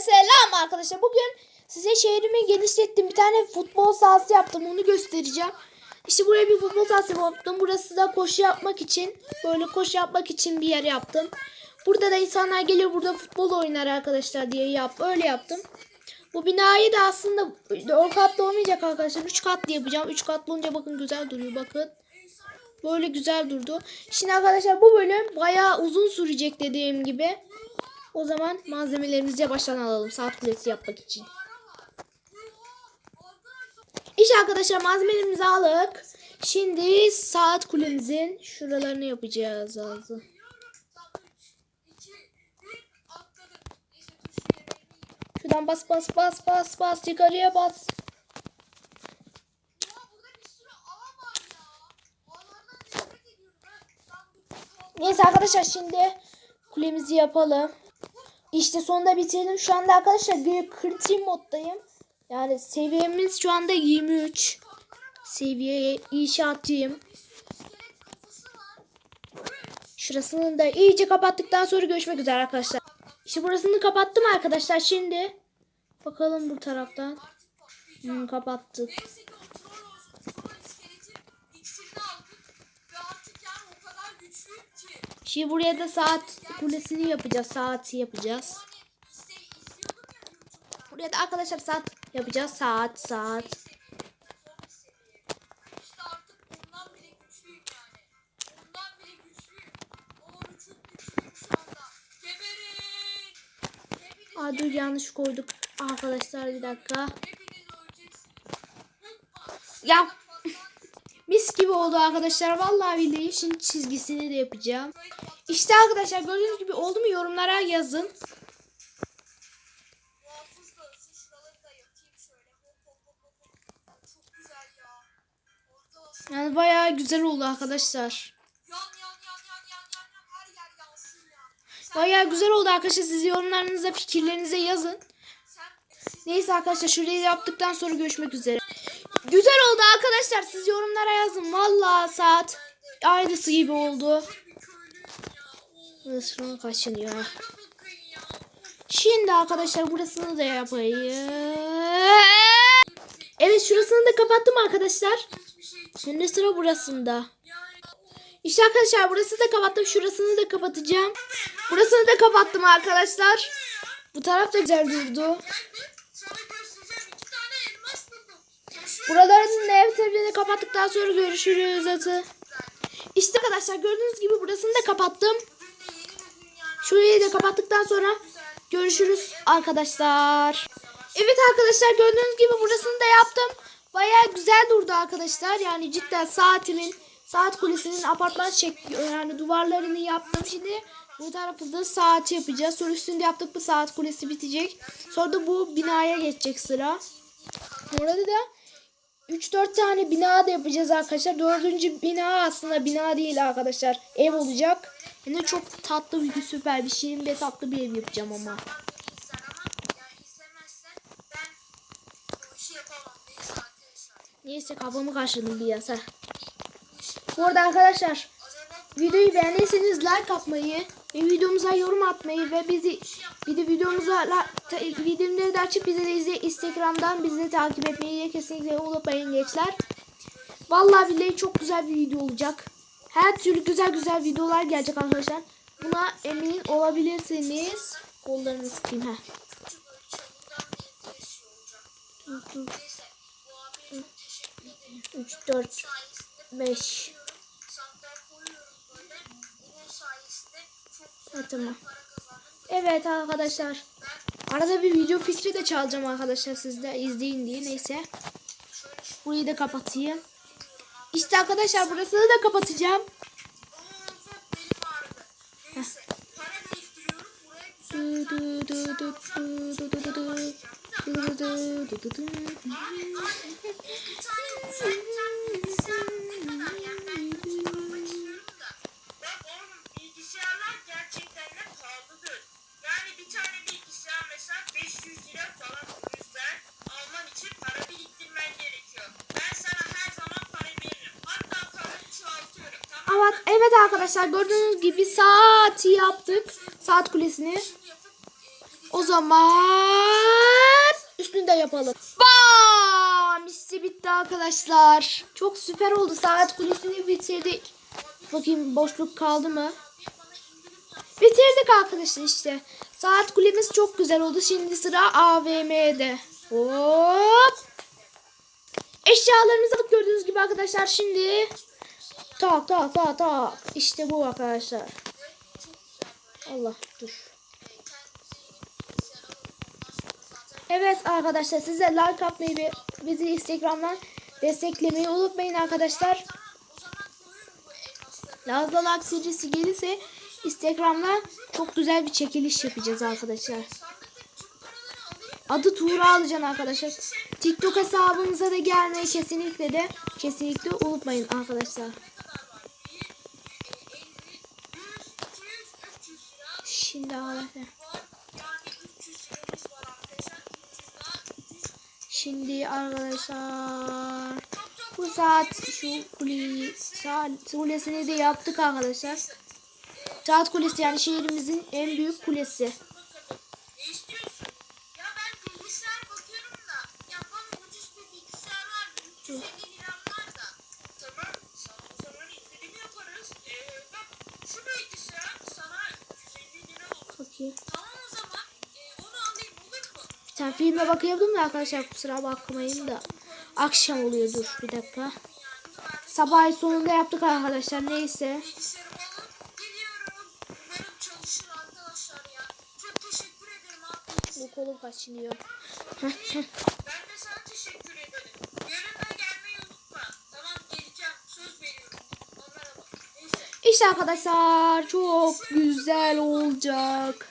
selam arkadaşlar. Bugün size şehrimi genişlettim. Bir tane futbol sahası yaptım. Onu göstereceğim. İşte buraya bir futbol sahası yaptım. Burası da koşu yapmak için. Böyle koşu yapmak için bir yer yaptım. Burada da insanlar geliyor burada futbol oynar arkadaşlar diye yap. Öyle yaptım. Bu binayı da aslında 4 katlı olmayacak arkadaşlar. 3 katlı yapacağım. 3 katlı olunca bakın güzel duruyor. Bakın. Böyle güzel durdu. Şimdi arkadaşlar bu bölüm bayağı uzun sürecek dediğim gibi. O zaman malzemelerimizi baştan alalım saat kulesi yapmak için. İşte arkadaşlar malzemelerimizi aldık. Şimdi saat kulemizin şuralarını yapacağız lazım. Şuradan bas bas bas bas bas yukarıya bas. Neyse arkadaşlar şimdi kulemizi yapalım. İşte sonunda bitirdim. Şu anda arkadaşlar kritik moddayım. Yani seviyemiz şu anda 23. Seviyeye inşaatçıyım. Şurasını da iyice kapattıktan sonra görüşmek üzere arkadaşlar. İşte burasını kapattım arkadaşlar şimdi. Bakalım bu taraftan. Hmm, kapattık. Şimdi buraya da saat kulesini yapacağız. Saati yapacağız. Buraya da arkadaşlar saat yapacağız. Saat saat. Aa dur yanlış koyduk. Arkadaşlar bir dakika. Ya Mis gibi oldu arkadaşlar. Vallahi billahi şimdi çizgisini de yapacağım. İşte arkadaşlar gördüğünüz gibi oldu mu yorumlara yazın. Yani bayağı güzel oldu arkadaşlar. Bayağı güzel oldu arkadaşlar. Siz yorumlarınıza, fikirlerinize yazın. Neyse arkadaşlar şurayı yaptıktan sonra görüşmek üzere. Güzel oldu arkadaşlar. Siz yorumlara yazın. Vallahi saat aynısı gibi oldu. Şunu kaçınıyor. Şimdi arkadaşlar burasını da yapayım. Evet şurasını da kapattım arkadaşlar. Şimdi sıra burasında. İşte arkadaşlar burası da kapattım. Şurasını da kapatacağım. Burasını da kapattım arkadaşlar. Bu taraf da güzel durdu. Gel bir sana göstereceğim. iki tane elmas buldum. Yaşıyor. Buraların ev tarafını kapattıktan sonra görüşürüz atı. İşte arkadaşlar gördüğünüz gibi burasını da kapattım. Şurayı da kapattıktan sonra görüşürüz arkadaşlar. Evet arkadaşlar gördüğünüz gibi burasını da yaptım. Bayağı güzel durdu arkadaşlar. Yani cidden saatimin saat kulesinin apartman şekli yani duvarlarını yaptım. Şimdi bu tarafı da saati yapacağız. Sonra üstünde yaptık bu saat kulesi bitecek. Sonra da bu binaya geçecek sıra. Orada da 3-4 tane bina da yapacağız arkadaşlar. Dördüncü bina aslında bina değil arkadaşlar. Ev olacak. Yine çok tatlı bir süper bir şirin ve tatlı bir ev yapacağım ama. Neyse kafamı karşıladım bir yasa. Bu arada arkadaşlar videoyu beğendiyseniz like atmayı videomuza yorum atmayı ve bizi bir de videomuza videoları da açıp bizi de izle, Instagram'dan bizi de takip etmeyi kesinlikle unutmayın gençler. Vallahi billahi çok güzel bir video olacak. Her türlü güzel güzel videolar gelecek arkadaşlar. Buna emin olabilirsiniz. Kollarını sıkayım ha. Türkçe böyle çamurdan Evet, tamam. Evet arkadaşlar. Arada bir video fikri de çalacağım arkadaşlar siz de izleyin diye. Neyse. Burayı da kapatayım. İşte arkadaşlar burasını da kapatacağım. arkadaşlar gördüğünüz gibi saati yaptık. Saat kulesini. O zaman üstünü de yapalım. Bam! İşte bitti arkadaşlar. Çok süper oldu. Saat kulesini bitirdik. Bakayım boşluk kaldı mı? Bitirdik arkadaşlar işte. Saat kulemiz çok güzel oldu. Şimdi sıra AVM'de. Hop. Eşyalarımızı alıp gördüğünüz gibi arkadaşlar şimdi tak tak tak tak. İşte bu arkadaşlar. Allah dur. Evet arkadaşlar size like atmayı ve bizi Instagram'dan desteklemeyi unutmayın arkadaşlar. Like serisi gelirse Instagram'da çok güzel bir çekiliş yapacağız arkadaşlar. Adı Tuğra alacaksın arkadaşlar. TikTok hesabımıza da gelmeyi kesinlikle de kesinlikle unutmayın arkadaşlar. Ne kadar var? 1, 50, 100, 200, 300 lira Şimdi arkadaşlar. var. Yani 300 liramız var arkadaşlar. 300 daha 300. Şimdi arkadaşlar bu saat şu kule, saat kulesini de yaptık arkadaşlar. Saat kulesi yani şehrimizin en büyük kulesi. Filme bakıyordum da arkadaşlar kusura bakmayın da akşam oluyor dur bir dakika. Sabah sonunda yaptık arkadaşlar neyse. Bu kolum kaçınıyor. Da. İşte arkadaşlar çok güzel olacak.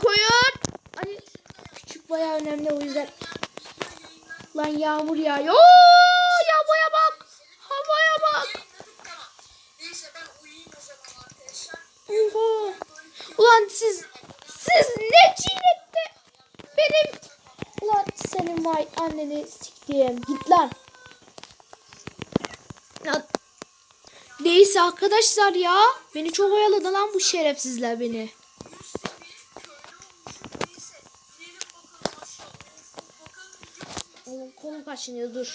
Koyun, koyun. Hani küçük bayağı önemli o yüzden. Lan yağmur yağıyor. Oo, Havaya bak. Havaya bak. Yayınladık tamam. Neyse ben uyuyayım o zaman arkadaşlar. Oha. Ulan siz siz ne çiğnette benim ulan senin vay anneni siktiğim git lan. Ya, neyse arkadaşlar ya beni çok oyaladı lan bu şerefsizler beni. Yüz seviye köylü olmuşum. Neyse girelim bakalım aşağı. Bakalım video Oğlum kolum kaşınıyor dur. kaç abone olmuş. Bakalım. Kanalımız 2000 abone olmuş. Videomuz 120 bin izlenmiş.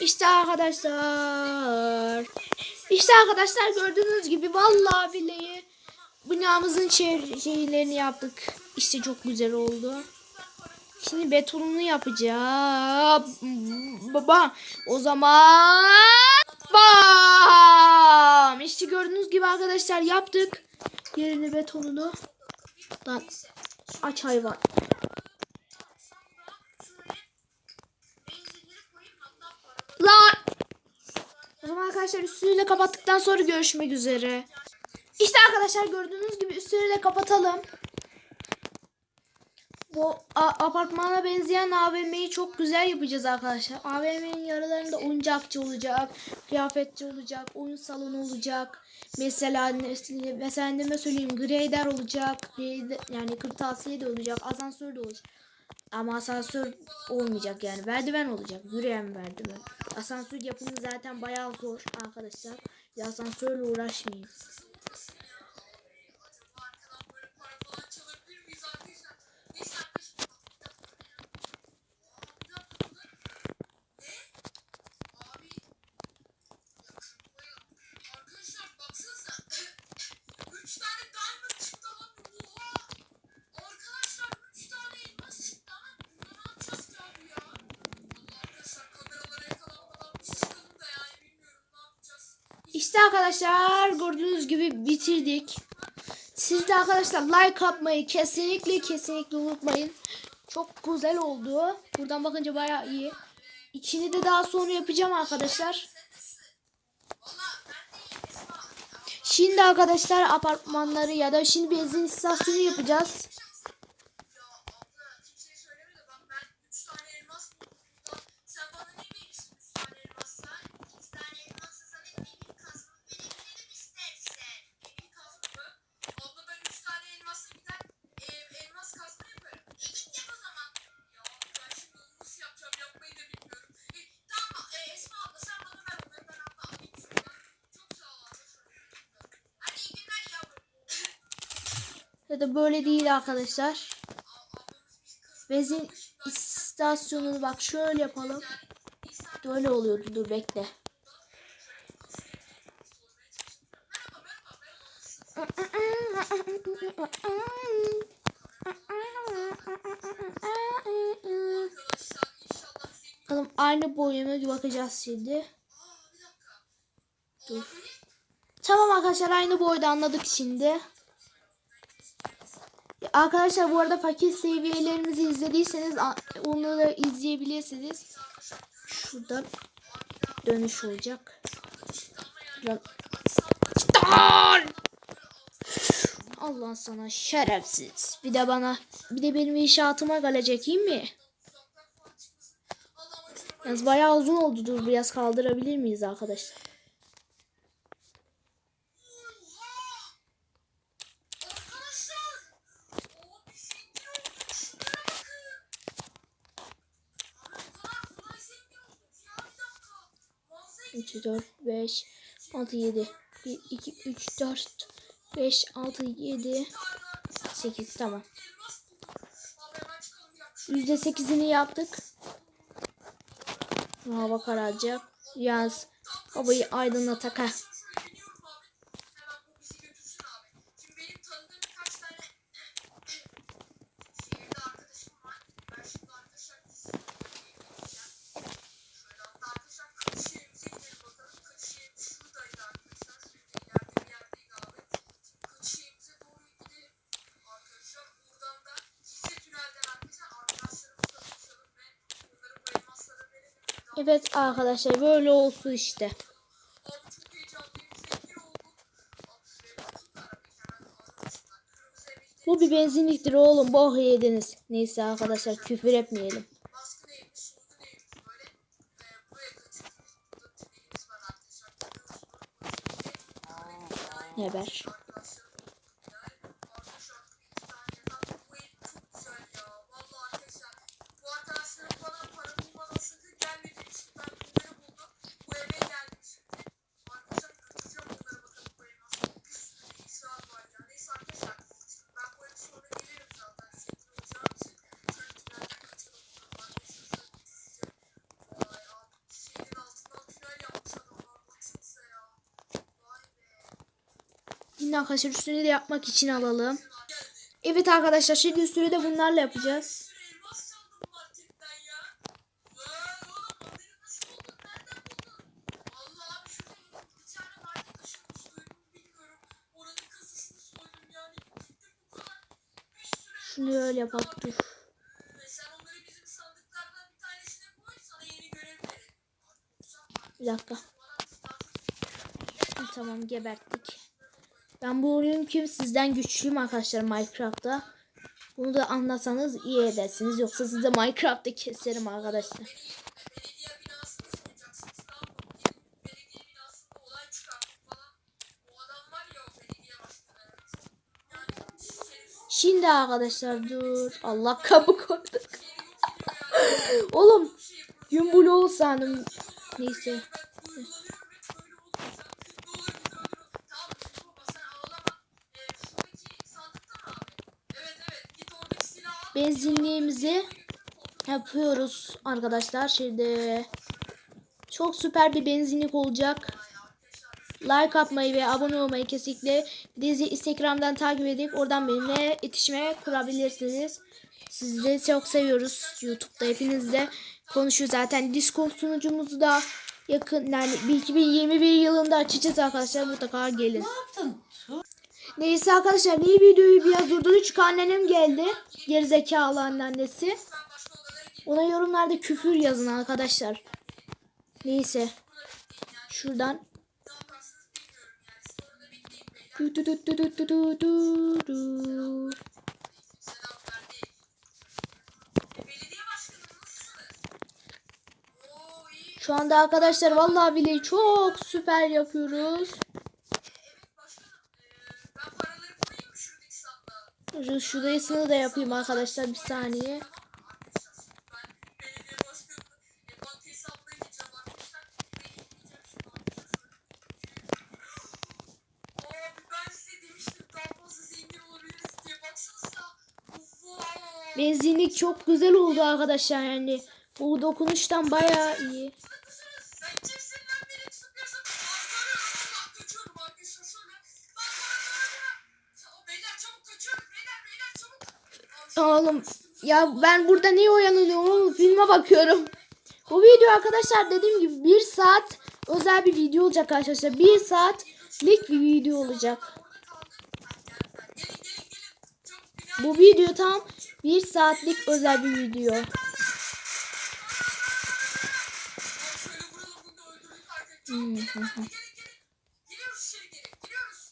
İşte arkadaşlar. İşte arkadaşlar gördüğünüz gibi vallahi billahi binamızın şeylerini yaptık. İşte çok güzel oldu. Şimdi betonunu yapacağım. Baba o zaman bam. İşte gördüğünüz gibi arkadaşlar yaptık. Yerini betonunu. Lan aç hayvan. Lan. O zaman arkadaşlar üstünü kapattıktan sonra görüşmek üzere. İşte arkadaşlar gördüğünüz gibi üstünü de kapatalım. Bu apartmana benzeyen AVM'yi çok güzel yapacağız arkadaşlar. AVM'nin yaralarında oyuncakçı olacak, kıyafetçi olacak, oyun salonu olacak. Mesela mesela ne söyleyeyim grader olacak, grader- yani kırtasiye de olacak, asansör de olacak. Ama asansör olmayacak yani. Merdiven olacak. Yürüyen merdiven. Asansör yapımı zaten bayağı zor arkadaşlar. Bir asansörle uğraşmayın. acaba arkadan böyle para falan çalabilir miyiz arkadaşlar? Neyse arkadaşlar. Bir dakika dur. Ne? Abi. yakışıklıyım. Arkadaşlar baksanıza. 3 tane diamond çıktı abi. Oha. Arkadaşlar 3 tane elmas çıktı ama bunları ne yapacağız ki abi ya? Allah arkadaşlar kameralara yakalanmadan biz çıkalım da yani bilmiyorum ne yapacağız. İşte arkadaşlar gördüğünüz gibi bitirdik. Siz de arkadaşlar like atmayı kesinlikle kesinlikle unutmayın. Çok güzel oldu. Buradan bakınca bayağı iyi. İçini de daha sonra yapacağım arkadaşlar. Şimdi arkadaşlar apartmanları ya da şimdi benzin istasyonu yapacağız. Ya da böyle değil arkadaşlar. Benzin istasyonunu bak şöyle yapalım. Böyle oluyordu dur bekle. Bakalım aynı boya mı bakacağız şimdi. Dur. Tamam arkadaşlar aynı boyda anladık şimdi. Arkadaşlar bu arada fakir seviyelerimizi izlediyseniz da izleyebilirsiniz. Şurada dönüş olacak. Allah sana şerefsiz. Bir de bana bir de benim inşaatıma gelecek iyi mi? Yalnız bayağı uzun oldu. Dur biraz kaldırabilir miyiz? Arkadaşlar. O bir zengin olduk. Şunlara bakın. Abi bu kadar kolay zengin olduk ya. Bir dakika. Manzara 3, 4, 5, 6, 7. 1, 2, 3, 4, 5, 6, 7, 8. Tamam. elmas bulduk. Abi hemen çıkalım bir dakika. %8'ini yaptık. Hava kararacak. Yaz. Babayı aydınlatak. ha. Evet arkadaşlar böyle olsun işte. Bu bir benzinliktir oğlum. Boh yediniz. Neyse arkadaşlar küfür etmeyelim. Baskın evimiz, soygun evimiz böyle. Ee, buraya kaçıyorsunuz. Burada tünelimiz var arkadaşlar. Görüyorsunuz. Geber. Arkadaşlarım. Yani arkadaşlar iki tane yatak. Bu ev çok güzel ya. Vallahi arkadaşlar. Bu arkadaşlarım bana para bulmadan sakın gelme demişti. Ben bunları buldum. Bu eve geldim şimdi. Arkadaşlar götüreceğim bunlara bakalım bu elmas. Bir sürü bilgisayar var ya. Neyse arkadaşlar. Şimdi ben bu eve sonra gelirim zaten. Zengin olacağım için. Şöyle tünelden kaçalım bakalım arkadaşlar. Şöyle gideceğim. Vay abi. Şehrin altından tünel yapmış adamlar. Baksanıza ya. Vay be. Yine arkadaşlar üstünü de yapmak için alalım. Evet arkadaşlar şimdi üstünü de bunlarla yapacağız. Şunu öyle yapalım. Dur. Bir dakika. Tamam geberttik. Ben bu oyun kim sizden güçlüyüm arkadaşlar Minecraft'ta. Bunu da anlasanız iyi edersiniz. Yoksa size Minecraft'ta keserim arkadaşlar. Şimdi arkadaşlar dur. Allah kapı koyduk. Oğlum gün bloğu sandım. Neyse. Ben duygulanıyorum ve köylü olmayacağım. Ne olur bizi öldürün. Tamam baba sen ağlama. Ee, şuradaki sandıkta mı abi? Evet evet git oradaki silahı al. Benzinliğimizi yapıyoruz arkadaşlar. Şimdi çok süper bir benzinlik olacak. Like atmayı ve abone olmayı kesinlikle bizi Instagram'dan takip edip oradan benimle iletişime kurabilirsiniz. Sizi çok seviyoruz. YouTube'da hepiniz de konuşuyor zaten. Discord sunucumuzu da yakın yani 2021 yılında açacağız arkadaşlar. Mutlaka gelin. Neyse arkadaşlar iyi videoyu biraz durdurdu çünkü annenim geldi. Gerizekalı anneannesi. Ona yorumlarda küfür yazın arkadaşlar. Neyse. Şuradan. Şu anda arkadaşlar vallahi bile çok süper yapıyoruz. Ben size demiştim daha fazla zengin olabiliriz diye. Benzinlik çok güzel oldu arkadaşlar yani. Bu dokunuştan bayağı iyi. Oğlum ya ben burada niye uyanıyorum oğlum filme bakıyorum. Bu video arkadaşlar dediğim gibi bir saat özel bir video olacak arkadaşlar. Bir saatlik bir video olacak. Bu video tam bir saatlik özel bir video.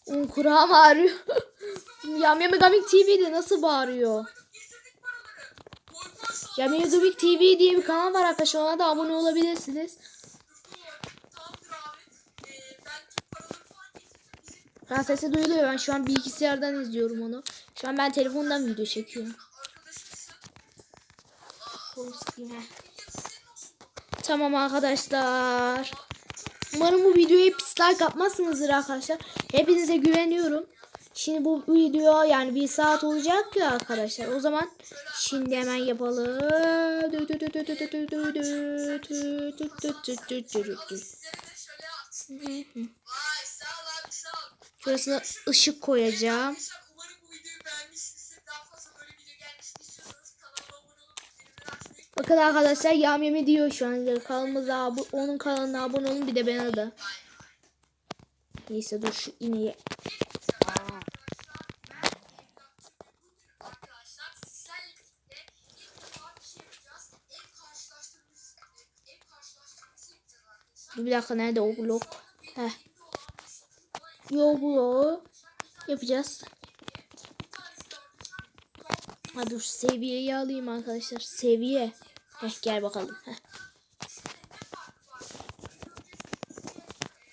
Oğlum kulağım ağrıyor. Yamyami Gaming TV'de nasıl bağırıyor? Yamyami Gaming TV diye bir kanal var arkadaşlar ona da abone olabilirsiniz. Ben sesi duyuluyor ben şu an bilgisayardan izliyorum onu. Şu an ben telefondan video çekiyorum. Tamam arkadaşlar. Umarım bu videoya pis like atmazsınızdır arkadaşlar. Hepinize güveniyorum. Şimdi bu video yani bir saat olacak ya arkadaşlar. O zaman şimdi hemen yapalım. Şurasına ışık koyacağım. Abone Bakın arkadaşlar Yamyami diyor şu an kanalımıza abo- onun kanalına abone olun bir de bana da. Neyse dur şu ineği. Dur bir dakika nerede o blok? Heh. Yo bloğu yapacağız. Ha dur seviyeyi alayım arkadaşlar. Seviye. Heh gel bakalım. Heh.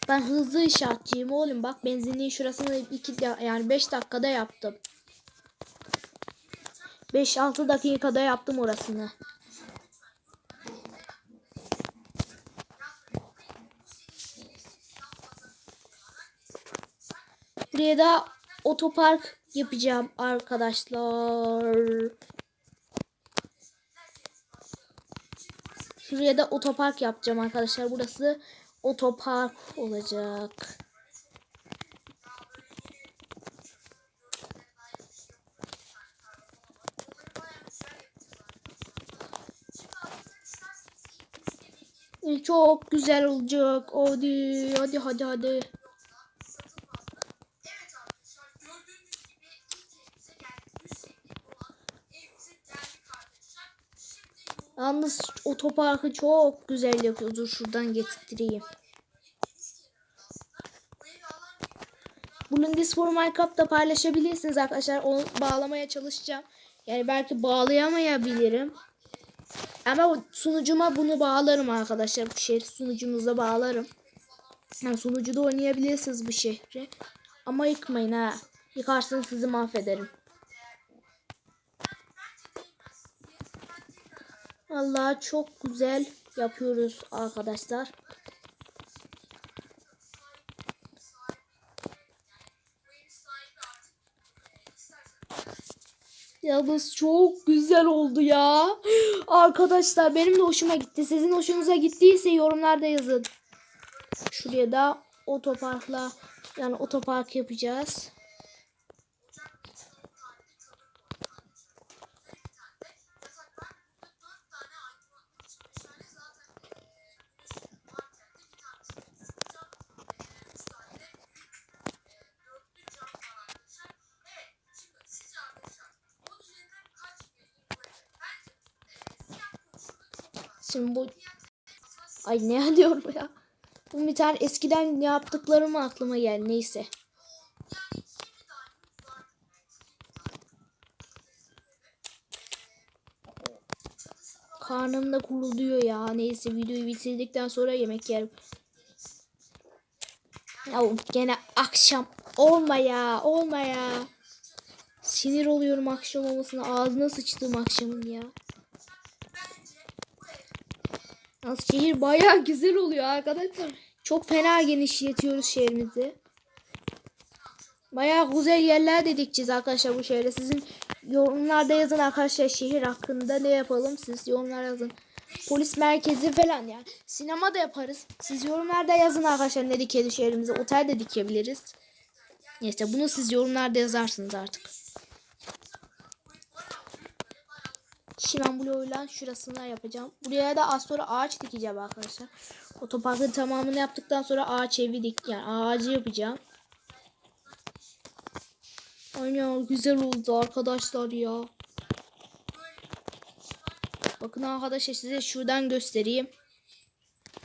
Ben hızlı inşaatçıyım oğlum. Bak benzinliğin şurasını iki yani 5 dakikada yaptım. 5-6 dakikada yaptım orasını. Buraya da otopark yapacağım arkadaşlar. Şuraya da otopark yapacağım arkadaşlar. Burası otopark olacak. Çok güzel olacak. Hadi hadi hadi hadi. Yalnız otoparkı çok güzel yapıyor. Dur şuradan getireyim. deniz kenarında aslında. Bu evi alan bir Bunu This for Minecraft'ta paylaşabilirsiniz arkadaşlar. Onu bağlamaya çalışacağım. Yani belki bağlayamayabilirim. Ama sunucuma bunu bağlarım arkadaşlar. Bu şehri sunucumuza bağlarım. Yani sunucuda oynayabilirsiniz bu şehri. Ama yıkmayın ha. Yıkarsanız sizi mahvederim. Allah çok güzel yapıyoruz arkadaşlar. Yalnız çok güzel oldu ya. Arkadaşlar benim de hoşuma gitti. Sizin hoşunuza gittiyse yorumlarda yazın. Şuraya da otoparkla yani otopark yapacağız. Ay ne diyorum ya. Bu bir tane eskiden yaptıklarım aklıma geldi. Neyse. Yani 20 tane vardı belki 20 tane. Karnım da kuruluyor ya. Neyse videoyu bitirdikten sonra yemek yerim. Ya gene akşam olma ya olma ya. Sinir oluyorum akşam olmasına. Ağzına sıçtığım akşamın ya. Yalnız şehir bayağı güzel oluyor arkadaşlar. Çok fena genişletiyoruz şehrimizi. Bayağı güzel yerler de dikeceğiz arkadaşlar bu şehre. Sizin yorumlarda yazın arkadaşlar şehir hakkında ne yapalım siz yorumlar yazın. Polis merkezi falan yani. Sinema da yaparız. Siz yorumlarda yazın arkadaşlar ne dikelim şehrimize. Otel de dikebiliriz. Neyse bunu siz yorumlarda yazarsınız artık. Şimen bloğuyla şurasına yapacağım. Buraya da az sonra ağaç dikeceğim arkadaşlar. Otoparkın tamamını yaptıktan sonra ağaç evi dik yani ağacı yapacağım. Aynen güzel oldu arkadaşlar ya. Bakın arkadaşlar size şuradan göstereyim.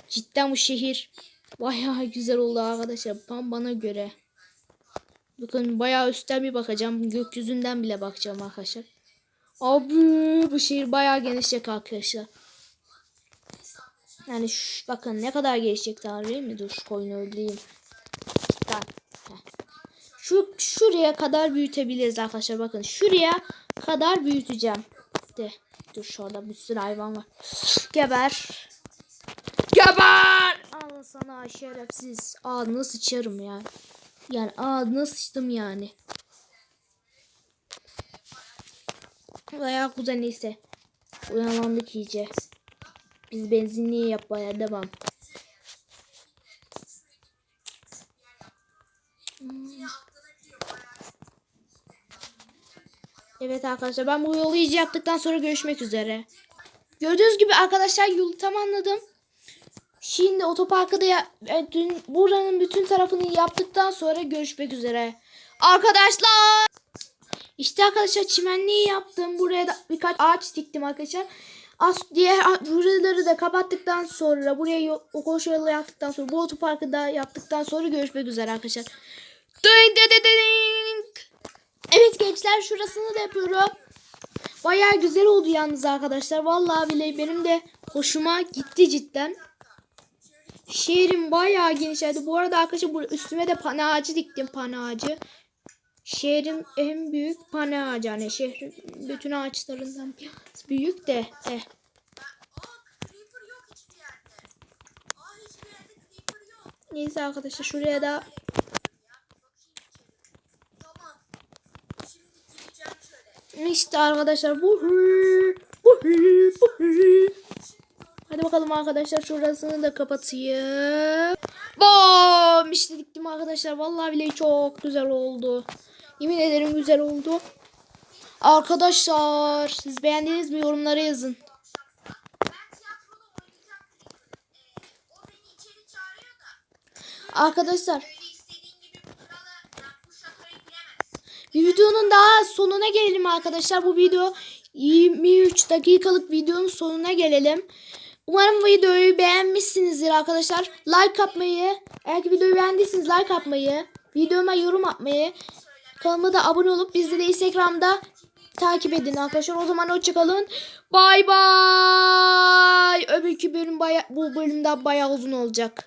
Cidden bu şehir bayağı güzel oldu arkadaşlar. Tam bana göre. Bakın bayağı üstten bir bakacağım. Gökyüzünden bile bakacağım arkadaşlar. Abi bu şehir bayağı genişecek arkadaşlar. Yani şş, bakın ne kadar gelişecek değil mi? Dur şu koyunu öldüreyim. Şu şuraya kadar büyütebiliriz arkadaşlar. Bakın şuraya kadar büyüteceğim. De. Dur şurada bir sürü hayvan var. Geber. Geber. Al sana şerefsiz. Ağzına sıçarım ya. Yani ağzına sıçtım yani. Bayağı güzel neyse. Uyanlandık iyice. Biz benzinliği yapmaya devam. Evet arkadaşlar ben bu yolu iyice yaptıktan sonra görüşmek üzere. Gördüğünüz gibi arkadaşlar yolu tamamladım. Şimdi otoparkı da ya, e, dün buranın bütün tarafını yaptıktan sonra görüşmek üzere. Arkadaşlar işte arkadaşlar çimenliği yaptım. Buraya da birkaç ağaç diktim arkadaşlar. Az diğer buraları da kapattıktan sonra buraya o koşu yolu yaptıktan sonra bu otoparkı da yaptıktan sonra görüşmek üzere arkadaşlar. Ding ding ding. Evet gençler şurasını da yapıyorum. Bayağı güzel oldu yalnız arkadaşlar. Vallahi bile benim de hoşuma gitti cidden. Şehrim bayağı genişledi. Bu arada arkadaşlar üstüme de pane ağacı diktim pane ağacı. Şehrin en büyük pane ağacı. Yani şehrin bütün ağaçlarından biraz büyük de. Eh. Neyse arkadaşlar şuraya da işte arkadaşlar bu Hadi bakalım arkadaşlar şurasını da kapatayım. Bom! İşte arkadaşlar. Vallahi bile çok güzel oldu. Yemin ederim güzel oldu. Arkadaşlar siz beğendiniz mi yorumlara yazın. Arkadaşlar videonun daha sonuna gelelim arkadaşlar. Bu video 23 dakikalık videonun sonuna gelelim. Umarım videoyu beğenmişsinizdir arkadaşlar. Like atmayı, eğer ki videoyu beğendiyseniz like atmayı, videoma yorum atmayı, kanalıma da abone olup de Instagram'da takip edin arkadaşlar. O zaman hoşçakalın. Bay bay. Öbürkü bölüm baya, bu bölümde bayağı uzun olacak.